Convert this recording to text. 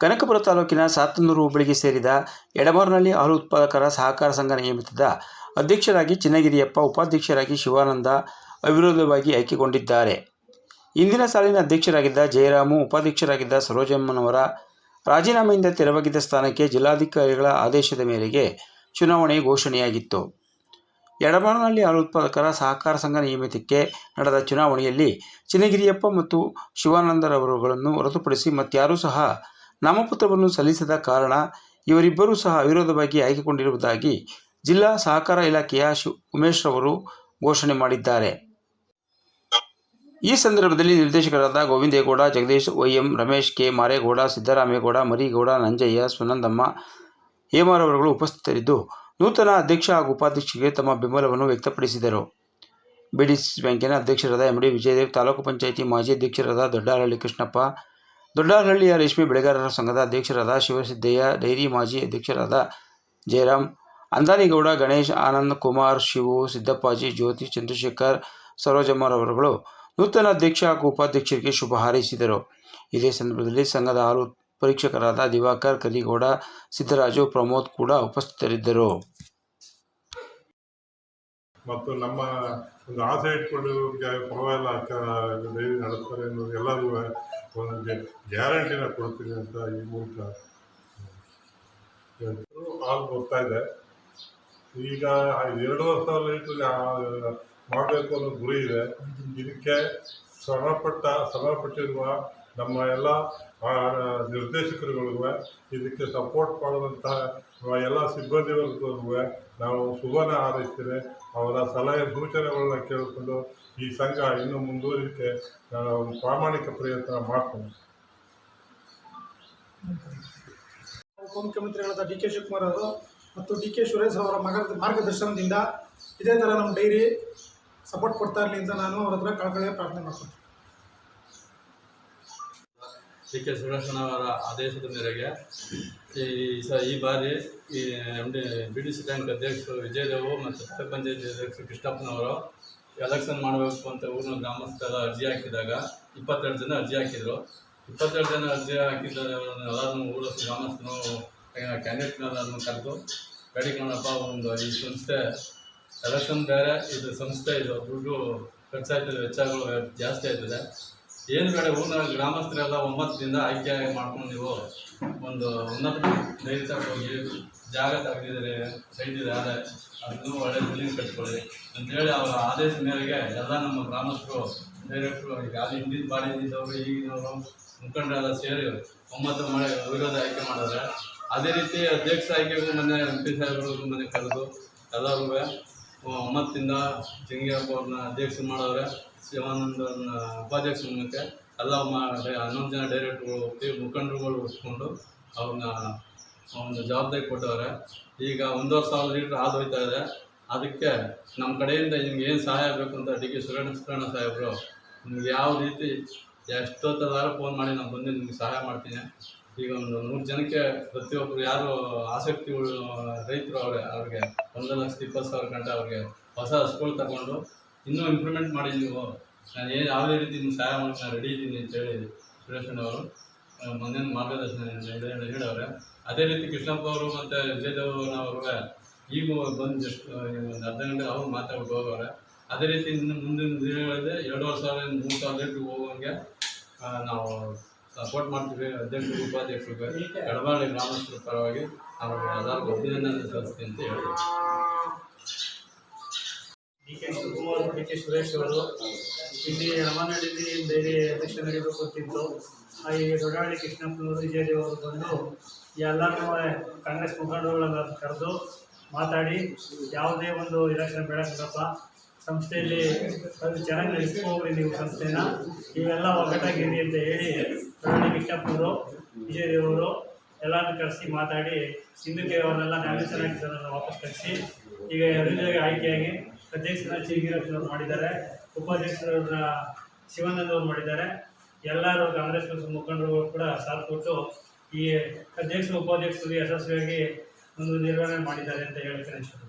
ಕನಕಪುರ ತಾಲೂಕಿನ ಸಾತನೂರು ಹೋಬಳಿಗೆ ಸೇರಿದ ಎಡಮರನಹಳ್ಳಿ ಹಾಲು ಉತ್ಪಾದಕರ ಸಹಕಾರ ಸಂಘ ನಿಯಮಿತದ ಅಧ್ಯಕ್ಷರಾಗಿ ಚಿನ್ನಗಿರಿಯಪ್ಪ, ಉಪಾಧ್ಯಕ್ಷರಾಗಿ ಶಿವಾನಂದ ಅವಿರೋಧವಾಗಿ ಆಯ್ಕೆಗೊಂಡಿದ್ದಾರೆ. ಇಂದಿನ ಸಾಲಿನ ಅಧ್ಯಕ್ಷರಾಗಿದ್ದ ಜಯರಾಮು, ಉಪಾಧ್ಯಕ್ಷರಾಗಿದ್ದ ಸರೋಜಮ್ಮನವರ ರಾಜೀನಾಮೆಯಿಂದ ತೆರವಾಗಿದ್ದ ಸ್ಥಾನಕ್ಕೆ ಜಿಲ್ಲಾಧಿಕಾರಿಗಳ ಆದೇಶದ ಮೇರೆಗೆ ಚುನಾವಣೆ ಘೋಷಣೆಯಾಗಿತ್ತು. ಎಡಮರನಹಳ್ಳಿ ಹಾಲು ಉತ್ಪಾದಕರ ಸಹಕಾರ ಸಂಘ ನಿಯಮಿತಕ್ಕೆ ನಡೆದ ಚುನಾವಣೆಯಲ್ಲಿ ಚಿನ್ನಗಿರಿಯಪ್ಪ ಮತ್ತು ಶಿವಾನಂದರವರುಗಳನ್ನು ಹೊರತುಪಡಿಸಿ ಮತ್ತಾರೂ ಸಹ ನಾಮಪತ್ರವನ್ನು ಸಲ್ಲಿಸದ ಕಾರಣ ಇವರಿಬ್ಬರೂ ಸಹ ಅವಿರೋಧವಾಗಿ ಆಯ್ಕೆಗೊಂಡಿರುವುದಾಗಿ ಜಿಲ್ಲಾ ಸಹಕಾರ ಇಲಾಖೆಯ ಶಿ, ಉಮೇಶ್ ರವರು ಘೋಷಣೆ ಮಾಡಿದ್ದಾರೆ. ಈ ಸಂದರ್ಭದಲ್ಲಿ ನಿರ್ದೇಶಕರಾದ Govindegowda, Jagadish Y M, Ramesh K. Maregowda, Siddaramegowda, Marigowda, Nanjaiah, Sunandamma ಹೇಮಾರವರುಗಳು ಉಪಸ್ಥಿತರಿದ್ದು, ನೂತನ ಅಧ್ಯಕ್ಷ ಹಾಗೂ ಉಪಾಧ್ಯಕ್ಷರಿಗೆ ತಮ್ಮ ಬೆಂಬಲವನ್ನು ವ್ಯಕ್ತಪಡಿಸಿದರು. ಬಿಡಿಸಿ ಬ್ಯಾಂಕಿನ ಅಧ್ಯಕ್ಷರಾದ ಎಂ ಡಿ ವಿಜಯದೇವ್, ತಾಲೂಕು ಪಂಚಾಯಿತಿ ಮಾಜಿ ಅಧ್ಯಕ್ಷರಾದ ದೊಡ್ಡಾರಹಳ್ಳಿ ಕೃಷ್ಣಪ್ಪ, ದೊಡ್ಡಹಳ್ಳಿಯ ರೇಷ್ಮೆ ಬೆಳೆಗಾರರ ಸಂಘದ ಅಧ್ಯಕ್ಷರಾದ ಶಿವಸಿದ್ದಯ್ಯ, ಡೈರಿ ಮಾಜಿ ಅಧ್ಯಕ್ಷರಾದ ಜಯರಾಮ್ ಅಂದಾನಿಗೌಡ, ಗಣೇಶ್, ಆನಂದ್ ಕುಮಾರ್, ಶಿವು, ಸಿದ್ದಪ್ಪಾಜಿ, ಜ್ಯೋತಿ ಚಂದ್ರಶೇಖರ್, ಸರೋಜಮ್ಮರವರುಗಳು ನೂತನ ಅಧ್ಯಕ್ಷ ಹಾಗೂ ಉಪಾಧ್ಯಕ್ಷರಿಗೆ ಶುಭ ಹಾರೈಸಿದರು. ಇದೇ ಸಂದರ್ಭದಲ್ಲಿ ಸಂಘದ ಹಾಲು ಪರೀಕ್ಷಕರಾದ ದಿವಾಕರ್ ಕರಿಗೌಡ ಸಿದ್ದರಾಜು, ಪ್ರಮೋದ್ ಕೂಡ ಉಪಸ್ಥಿತರಿದ್ದರು. ಮತ್ತು ನಮ್ಮ ಒಂದು ಆಸೆ ಇಟ್ಕೊಂಡು ಪರವಾಗಿಲ್ಲ ಡೈರಿ ನಡೆಸ್ತಾರೆ ಅನ್ನೋದು ಎಲ್ಲರಿಗೂ ಒಂದು ಗ್ಯಾರಂಟಿನ ಕೊಡ್ತೀನಿ ಅಂತ ಈ ಮೂಲಕ. ಹಾಲು ಬರ್ತಾ ಇದೆ. ಈಗ ಎರಡು ವರ್ಷ ಲೀಟ್ರ್ ಮಾಡಬೇಕು ಅನ್ನೋ ಗುರಿ ಇದೆ. ಇದಕ್ಕೆ ಶ್ರಮಪಟ್ಟ, ಶ್ರಮಪಟ್ಟಿರುವ ನಮ್ಮ ಎಲ್ಲ ನಿರ್ದೇಶಕರುಗಳಿಗೂ, ಇದಕ್ಕೆ ಸಪೋರ್ಟ್ ಮಾಡುವಂತಹ ಎಲ್ಲ ಸಿಬ್ಬಂದಿಗಳಿಗೂ ನಾವು ಶುಭನ ಹಾರೈಸ್ತೇವೆ. ಅವರ ಸಲಹೆ ಸೂಚನೆಗಳನ್ನ ಕೇಳಿಕೊಂಡು ಈ ಸಂಘ ಇನ್ನೂ ಮುಂದುವರಿಕೆ ಪ್ರಾಮಾಣಿಕ ಪ್ರಯತ್ನ ಮಾಡ್ತೇನೆ. ಉಪಮುಖ್ಯಮಂತ್ರಿಗಳಾದ ಡಿ ಕೆ ಶಿವಕುಮಾರ್ ಅವರು ಮತ್ತು ಡಿ ಕೆ ಸುರೇಶ್ ಅವರ ಮಾರ್ಗದರ್ಶನದಿಂದ ಇದೇ ಥರ ನಮ್ಮ ಡೈರಿ ಸಪೋರ್ಟ್ ಕೊಡ್ತಾ ಇರಲಿ ಅಂತ ನಾನು ಅವ್ರ ಹತ್ರ ಕಳಕಳಿಯ ಪ್ರಾರ್ಥನೆ ಮಾಡ್ತೀನಿ. ಡಿ ಕೆ ಸುರೇಶನವರ ಆದೇಶದ ಮೇರೆಗೆ ಈ ಸ ಈ ಬಾರಿ ಈ M D B D C bank ಅಧ್ಯಕ್ಷರು ವಿಜಯದೇವು ಮತ್ತು ತಾಲೂಕ್ ಪಂಚಾಯತಿ ಅಧ್ಯಕ್ಷರು ಕೃಷ್ಣಪ್ಪನವರು ಎಲೆಕ್ಷನ್ ಮಾಡಬೇಕು ಅಂತ ಊರಿನ ಗ್ರಾಮಸ್ಥರ ಅರ್ಜಿ ಹಾಕಿದಾಗ ಇಪ್ಪತ್ತೆರಡು ಜನ ಅರ್ಜಿ ಹಾಕಿದರು. ಇಪ್ಪತ್ತೆರಡು ಜನ ಅರ್ಜಿ ಹಾಕಿದ ಎಲ್ಲರೂ ಊರ ಗ್ರಾಮಸ್ಥರು ಕ್ಯಾಂಡಿಡೇಟ್ಗಳನ್ನು ಕರೆದು ಬೇಡಿಕೊಂಡಪ್ಪ ಒಂದು ಈ ಸಂಸ್ಥೆ ಎಲೆಕ್ಷನ್ ಬೇರೆ, ಇದು ಸಂಸ್ಥೆ, ಇದು ದುಡ್ಡು ಖರ್ಚಾಯ್ತದೆ, ವೆಚ್ಚಗಳು ಜಾಸ್ತಿ ಆಯ್ತದೆ. ಏನು ಬೇಡ, ಊರಿನ ಗ್ರಾಮಸ್ಥರೆಲ್ಲ ಒಂಬತ್ತರಿಂದ ಆಯ್ಕೆ ಮಾಡ್ಕೊಂಡು ನೀವು ಒಂದು ಉನ್ನತ ಧೈರ್ಯ ಹೋಗಿ ಜಾಗ ತೆಗೆದಿದ್ದಾರೆ ಸೈಟ್ ಇದೆ ಆದರೆ ಅದನ್ನು ಒಳ್ಳೆ ಬಿಲ್ಡಿಂಗ್ ಕಟ್ಕೊಳ್ಳಿ ಅಂತೇಳಿ ಅವರ ಆದೇಶ ಮೇರೆಗೆ ಎಲ್ಲ ನಮ್ಮ ಗ್ರಾಮಸ್ಥರು, ಡೈರೆಕ್ಟ್ರು, ಈಗ ಅಲ್ಲಿ ಹಿಂದಿನ ಬಾಡಿ ಇದ್ದವರು, ಈಗಿನವರು, ಮುಖಂಡರೆಲ್ಲ ಸೇರಿ ಒಂಬತ್ತು ಮಳೆ ವಿರೋಧ ಆಯ್ಕೆ ಮಾಡಿದ್ರೆ, ಅದೇ ರೀತಿ ಅಧ್ಯಕ್ಷ ಆಯ್ಕೆಗೂ ಮೊನ್ನೆ ಎಂ ಪಿ ಸಾಹೇಬ್ರಿಗೂ ಮನೆ ಕರೆದು ಎಲ್ಲರಿಗೂ ಒಂಬತ್ತಿಂದ ಜಂಗಿ ಅವ್ರನ್ನ ಅಧ್ಯಕ್ಷ ಮಾಡವ್ರೆ. ಶಿವಾನಂದನ ಉಪಾಧ್ಯಕ್ಷ ಮೂಲಕ ಎಲ್ಲ ಹನ್ನೊಂದು ಜನ ಡೈರೆಕ್ಟ್ರುಗಳು ಹೋಗ್ತಿವಿ, ಮುಖಂಡರುಗಳು ಉಟ್ಕೊಂಡು ಅವ್ರನ್ನ ಒಂದು ಜವಾಬ್ದಾರಿ ಕೊಟ್ಟವ್ರೆ. ಈಗ ಒಂದೂವರೆ ಸಾವಿರ ಲೀಟ್ರ್ ಹಾಲು ಹೋಯ್ತಾ ಇದೆ. ಅದಕ್ಕೆ ನಮ್ಮ ಕಡೆಯಿಂದ ನಿಮ್ಗೆ ಏನು ಸಹಾಯ ಬೇಕು ಅಂತ ಡಿ ಕೆ ಸುರೇಣ ಸಾಹೇಬರು, ನಿಮ್ಗೆ ಯಾವ ರೀತಿ ಎಷ್ಟೊತ್ತದಾರು ಫೋನ್ ಮಾಡಿ ನಾನು ಬಂದು ನಿಮ್ಗೆ ಸಹಾಯ ಮಾಡ್ತೀನಿ. ಈಗ ಒಂದು ನೂರು ಜನಕ್ಕೆ ಪ್ರತಿಯೊಬ್ಬರು ಯಾರು ಆಸಕ್ತಿ ರೈತರು ಅವ್ರಿಗೆ ಅವ್ರಿಗೆ ಒಂದು ಲಕ್ಷದ ಇಪ್ಪತ್ತು ಸಾವಿರ ಗಂಟೆ ಅವ್ರಿಗೆ ಹೊಸ ಹಸುಗಳು ತಗೊಂಡು ಇನ್ನೂ ಇಂಪ್ರೂವ್ಮೆಂಟ್ ಮಾಡಿ ನೀವು. ನಾನು ಏನು ಯಾವುದೇ ರೀತಿ ನಿಮ್ಮ ಸಹಾಯ ಮಾಡಿ ನಾನು ರೆಡಿ ಇದ್ದೀನಿ ಅಂತ ಅಂತೇಳಿ ಸುರೇಶಣ್ಣವರು ಮುಂದಿನ ಮಾರ್ಗದರ್ಶನ ಹೇಳವ್ರೆ ಅದೇ ರೀತಿ ಕೃಷ್ಣಪ್ಪ ಅವರು ಮತ್ತು ವಿಜಯದೇವನವರು ಈಗ ಬಂದು ಜಸ್ಟ್ ಒಂದು ಅರ್ಧ ಗಂಟೆ ಅವ್ರು ಮಾತಾಡ್ಬಿಟ್ಟು ಹೋಗವ್ರೆ. ಅದೇ ರೀತಿ ಇನ್ನು ಮುಂದಿನ ದಿನಗಳಲ್ಲಿ ಎರಡೂವರೆ ಸಾವಿರ ಮೂರು ಸಾವಿರ ಲೀಟ್ರ್ ಹೋಗೋಂಗೆ ನಾವು ಸಪೋರ್ಟ್ ಮಾಡ್ತೀವಿ ಅಧ್ಯಕ್ಷರು ಉಪಾಧ್ಯಕ್ಷರು ಎಡಬಾಳಿ ಗ್ರಾಮಸ್ಥರ ಪರವಾಗಿ ಅವರು ಎಲ್ಲರಿಗೂ ಅಭಿನಂದನೆ ಅಂತ ಹೇಳಿದ್ರು ಡಿ ಕೆ ಸುರೇಶ್ ಅವರು ಇಲ್ಲಿ ರಮಾನಹಳ್ಳಿ ಬೇರೆ ನಡೀಬೇಕು ಅಂತಿತ್ತು ಆ, ಈ ದೊಡ್ಡಹಳ್ಳಿ ಕೃಷ್ಣಪ್ಪನವರು ವಿಜಯದೇವ್ ಅವರು ಬಂದು ಎಲ್ಲರೂ ಕಾಂಗ್ರೆಸ್ ಮುಖಂಡರುಗಳನ್ನು ಕರೆದು ಮಾತಾಡಿ ಯಾವುದೇ ಒಂದು ಎಲೆಕ್ಷನ್ ಬೇಡ ಸಂಸ್ಥೆಯಲ್ಲಿ ಅದು ಚೆನ್ನಾಗಿ ನಡೆಸ್ಕೋಗ್ರಿ ನೀವು ಸಂಸ್ಥೆನ. ನೀವೆಲ್ಲ ಒಗ್ಗಟ್ಟಾಗಿರಿ ಅಂತ ಹೇಳಿ ಪ್ರಾಣಿ ಕೃಷ್ಣಪ್ಪನವರು ವಿಜಯದೇವರು ಎಲ್ಲರನ್ನು ಕರೆಸಿ ಮಾತಾಡಿ ಹಿಂದಕ್ಕೆ ಅವರೆಲ್ಲ ನಾಮಿನೇಷನ್ ಹಾಕಿದ್ದನ್ನು ವಾಪಸ್ ಕರೆಸಿ ಈಗ ಅಭಿವೃದ್ಧಿಗೆ ಆಯ್ಕೆಯಾಗಿ ಅಧ್ಯಕ್ಷನ ಚೀಗಿರಪ್ಪನವ್ರು ಮಾಡಿದ್ದಾರೆ. ಉಪಾಧ್ಯಕ್ಷರ ಶಿವಾನಂದ್ ಅವರು ಮಾಡಿದ್ದಾರೆ. ಎಲ್ಲರೂ ಕಾಂಗ್ರೆಸ್ ಮುಖಂಡರುಗಳು ಕೂಡ ಸಾಥ್ ಕೊಟ್ಟು ಈ ಅಧ್ಯಕ್ಷರು, ಉಪಾಧ್ಯಕ್ಷರು ಯಶಸ್ವಿಯಾಗಿ ಒಂದು ನಿರ್ವಹಣೆ ಮಾಡಿದ್ದಾರೆ ಅಂತ ಹೇಳ್ತೇನೆ.